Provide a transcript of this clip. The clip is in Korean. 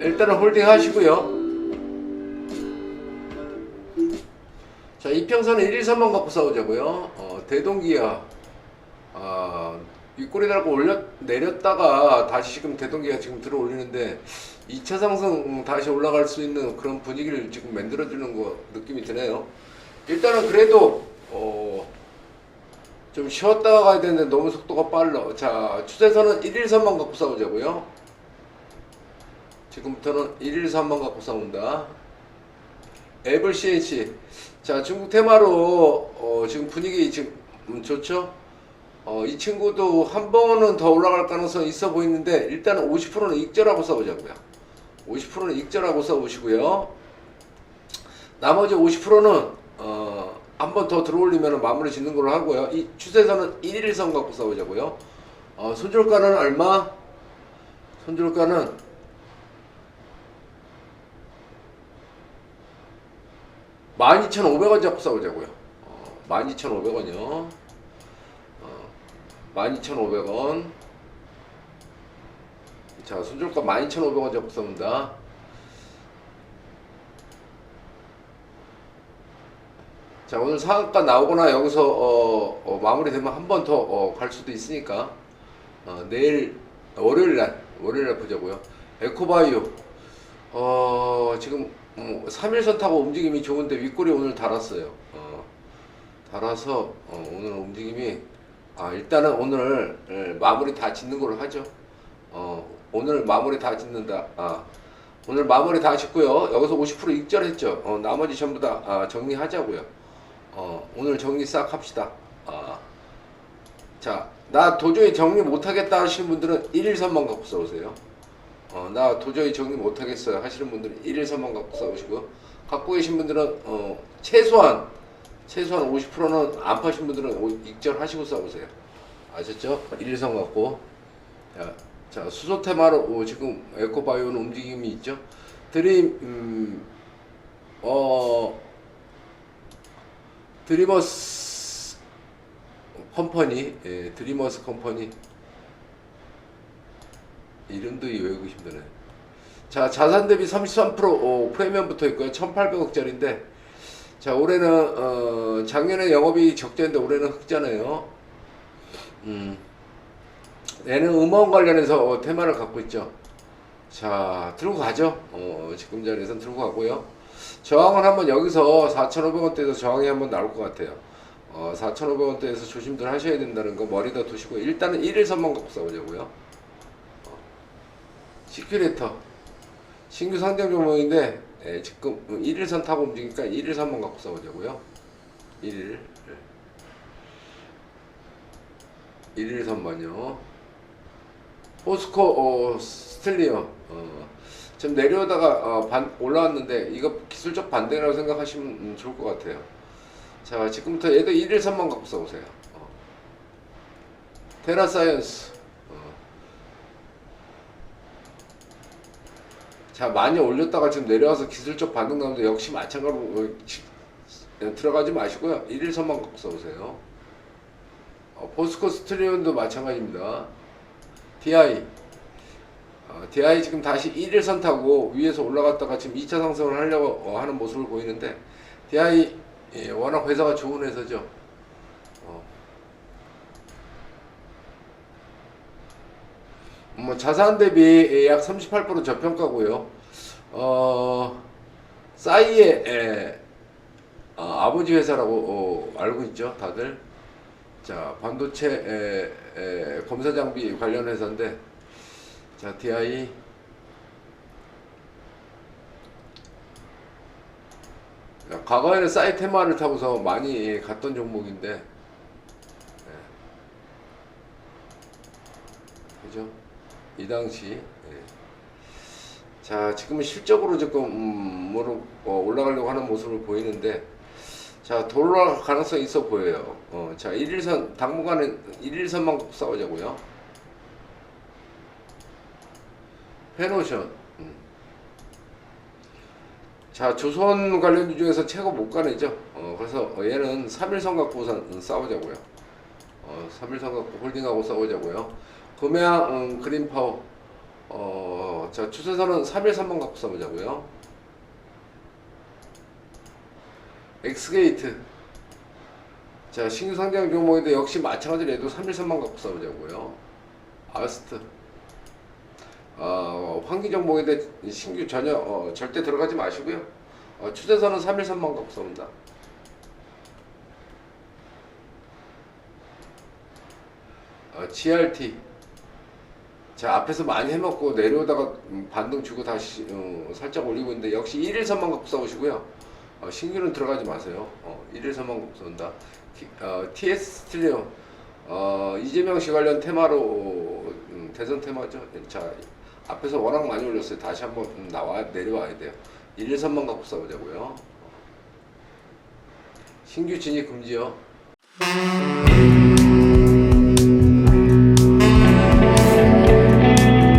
일단은 홀딩 하시고요. 자, 이평선은 1, 2, 3만 갖고 싸우자고요. 어, 대동기아. 아, 윗꼬리 달고 올렸, 내렸다가 다시 지금 대동기가 지금 들어 올리는데 2차 상승 다시 올라갈 수 있는 그런 분위기를 지금 만들어주는 거 느낌이 드네요. 일단은 그래도, 어, 좀 쉬었다가 가야 되는데 너무 속도가 빨라. 자, 추세선은 1, 1, 3만 갖고 싸우자고요. 지금부터는 1, 1, 3만 갖고 싸운다. 애블 CH. 자, 중국 테마로 어, 지금 분위기 지금 음, 좋죠? 어, 이 친구도 한 번은 더 올라갈 가능성이 있어 보이는데 일단은 50%는 익절하고 싸우자고요. 50%는 익절하고 싸우시고요. 나머지 50%는 어, 한 번 더 들어올리면 마무리 짓는 걸로 하고요. 이 추세선은 1일선 갖고 싸우자고요. 어, 손절가는 얼마? 손절가는 12,500원 잡고 싸우자고요. 어, 12,500원이요. 어, 12,500원. 자, 손절가 12,500원 잡고 싸운다. 자, 오늘 상한가 나오거나 여기서 어, 어, 마무리되면 한 번 더 갈 수도 있으니까 어, 내일 월요일 날 월요일 날 보자고요. 에코바이오 어, 지금 음, 3일선 타고 움직임이 좋은데 윗골이 오늘 달았어요. 어, 달아서 어, 오늘 움직임이 아 일단은 오늘 예, 마무리 다 짓는 걸로 하죠. 어, 오늘 마무리 다 짓는다. 아, 오늘 마무리 다 짓고요. 여기서 50% 익절했죠. 어, 나머지 전부 다 아, 정리하자고요. 어, 오늘 정리 싹 합시다. 아, 자, 나 도저히 정리 못하겠다 하시는 분들은 1일선만 갖고 싸우세요. 어, 나 도저히 정리 못하겠어요 하시는 분들은 1일선만 갖고 싸우시고 갖고 계신 분들은 어, 최소한 최소한 50%는 안 파신 분들은 오- 익절하시고 싸우세요. 아셨죠? 1일선 갖고 자, 자 수소 테마로 어, 지금 에코바이오는 움직임이 있죠. 드림 음, 어 드리머스 컴퍼니 예, 드리머스 컴퍼니 이름도 외우고 힘드네. 자, 자산 대비 33% 어, 프리미엄 붙어 있고요. 1,800억짜리인데 자, 올해는 어, 작년에 영업이 적자인데 올해는 흑자네요. 음. 얘는 음원 관련해서 어, 테마를 갖고 있죠. 자, 들고 가죠. 어, 지금 자리에선 들고 가고요. 저항은 한번 여기서 4,500원대에서 저항이 한번 나올 것 같아요. 어, 4,500원대에서 조심들 하셔야 된다는 거 머리다 두시고 일단은 1일 선만 갖고 싸우자고요. 시큐레이터 신규 상장 종목인데 예, 지금 1일선 타고 움직이니까 1일선만 갖고 싸우자고요. 1일 1일선만요. 포스코 어, 스틸리어 어, 지금 내려오다가 어, 반, 올라왔는데 이거 기술적 반대라고 생각하시면 음, 좋을 것 같아요. 자 지금부터 얘도 1일선만 갖고 싸우세요. 어. 테라사이언스 어. 자 많이 올렸다가 지금 내려와서 기술적 반응 나오는데 역시 마찬가지로 어, 들어가지 마시고요. 1일 선만 갖고 써보세요. 어, 포스코 스트리온도 마찬가지입니다. DI 어, DI 지금 다시 1일 선 타고 위에서 올라갔다가 지금 2차 상승을 하려고 어, 하는 모습을 보이는데 DI 예, 워낙 회사가 좋은 회사죠. 어. 뭐 자산 대비 약 38% 저평가고요. 어, 싸이의 에, 어, 아버지 회사라고 어, 알고 있죠, 다들. 자, 반도체 에, 에, 검사 장비 관련 회사인데, 자, DI. 야, 과거에는 싸이 테마를 타고서 많이 갔던 종목인데, 예. 그죠? 이 당시 예. 자 지금은 실적으로 조금 음, 어, 올라가려고 하는 모습을 보이는데 자 돌아갈 가능성이 있어 보여요. 어, 자 1일선 당분간은 1일선만 싸우자고요. 페노션 음. 자 조선 관련주 중에서 최고 못가내죠. 어, 그래서 어, 얘는 3일선 갖고 싸우자고요. 어, 3일선 갖고 홀딩하고 싸우자고요 금양 음, 그린파워 어, 자, 추세선은 313번 갖고 써보자고요. 엑스게이트. 자, 신규 상장 종목인데 역시 마찬가지로 얘도 313만 갖고 써보자고요. 아스트. 어, 환기 종목인데 신규 전혀 어, 절대 들어가지 마시고요. 어, 추세선은 313만 갖고 써본다. 어, GRT. 자 앞에서 많이 해먹고 내려오다가 음, 반등 주고 다시 어, 살짝 올리고 있는데 역시 1일선만 갖고 싸우시고요. 어, 신규는 들어가지 마세요. 어, 1일선만 갖고 티- 어, TS 스틸리오. 어, 이재명 씨 관련 테마로 음, 대선 테마죠? 자 앞에서 워낙 많이 올렸어요. 다시 한번 음, 나와 내려와야 돼요. 1일선만 갖고 싸우자고요. 신규 진입 금지요